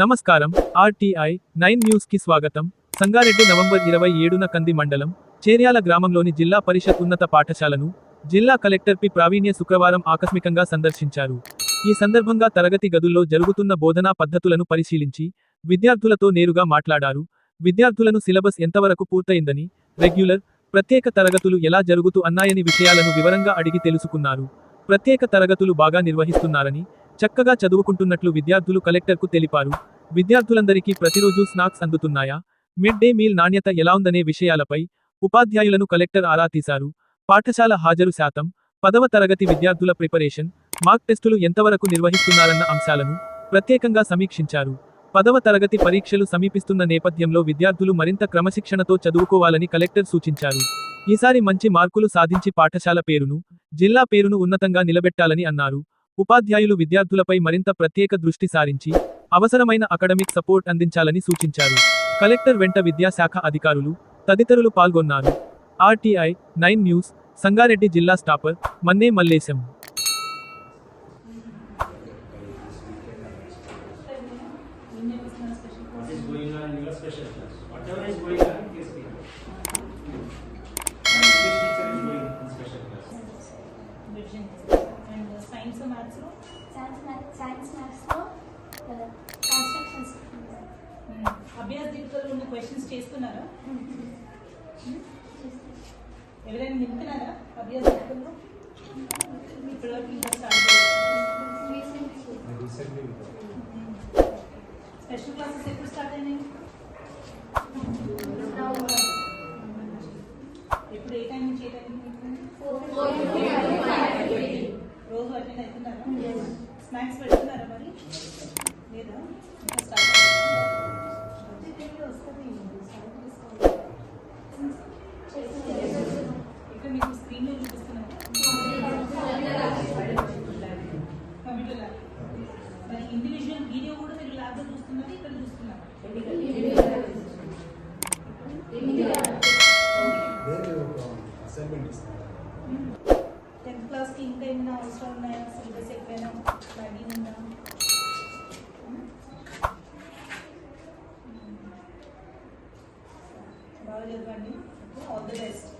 నమస్కారం. RTI nine న్యూస్కి స్వాగతం. సంగారెడ్డి నవంబర్ ఇరవై ఏడున కంది మండలం చేర్యాల గ్రామంలోని జిల్లా పరిషత్ ఉన్నత పాఠశాలను జిల్లా కలెక్టర్ పి ప్రావీణ్య శుక్రవారం ఆకస్మికంగా సందర్శించారు. ఈ సందర్భంగా తరగతి గదుల్లో జరుగుతున్న బోధనా పద్ధతులను పరిశీలించి విద్యార్థులతో నేరుగా మాట్లాడారు. విద్యార్థులను సిలబస్ ఎంతవరకు పూర్తయిందని రెగ్యులర్ ప్రత్యేక తరగతులు ఎలా జరుగుతూ అన్నాయని విషయాలను వివరంగా అడిగి తెలుసుకున్నారు. ప్రత్యేక తరగతులు బాగా నిర్వహిస్తున్నారని చక్కగా చదువుకుంటున్నట్లు విద్యార్థులు కలెక్టర్కు తెలిపారు. విద్యార్థులందరికీ ప్రతిరోజు స్నాక్స్ అందుతున్నాయా? మిడ్ డే మీల్ నాణ్యత ఎలా ఉందనే విషయాలపై ఉపాధ్యాయులను కలెక్టర్ ఆరా తీశారు. పాఠశాల హాజరు శాతం పదవ తరగతి విద్యార్థుల ప్రిపరేషన్ మార్క్ టెస్టులు ఎంతవరకు నిర్వహిస్తున్నారన్న అంశాలను ప్రత్యేకంగా సమీక్షించారు. పదవ తరగతి పరీక్షలు సమీపిస్తున్న నేపథ్యంలో విద్యార్థులు మరింత క్రమశిక్షణతో చదువుకోవాలని కలెక్టర్ సూచించారు. ఈసారి మంచి మార్కులు సాధించి పాఠశాల పేరును జిల్లా పేరును ఉన్నతంగా నిలబెట్టాలని అన్నారు. ఉపాధ్యాయులు విద్యార్థులపై మరింత ప్రత్యేక దృష్టి సారించి అవసరమైన అకాడమిక్ సపోర్ట్ అందించాలని సూచించారు. కలెక్టర్ వెంట విద్యాశాఖ అధికారులు తదితరులు పాల్గొన్నారు. ఆర్టీఐ నైన్ న్యూస్ సంగారెడ్డి జిల్లా స్టాపర్ మన్నే మల్లేశం. అభ్యాస దిక్కులు ఉన్న క్వశ్చన్స్ చేస్తున్నారా ఎవరైనా నింపుతున్నారా అభ్యాస ఇంకా స్టార్ట్ స్పెషల్ క్లాసెస్ ఎప్పుడు స్టార్ట్ అయినాయి? ఎప్పుడు ఏ టైం నుంచి ఏ టైం రోజు అటెండ్ అవుతున్నారా? స్నాక్స్ పెడుతున్నారా మరి? లేదా? ఇక్కడ మీకు స్క్రీన్లో చూపిస్తున్నారా కంప్యూటర్ మరి ఇండివిజువల్ వీడియో కూడా మీరు ల్యాబ్లో చూస్తున్నది ఇక్కడ చూస్తున్నారు. ఇంకా ఏమైనా అవసరం ఉన్నాయా? సిలబస్ ఎక్కడైనా లాగింగ్ ఉందా? బాగా చదవండి. All the best.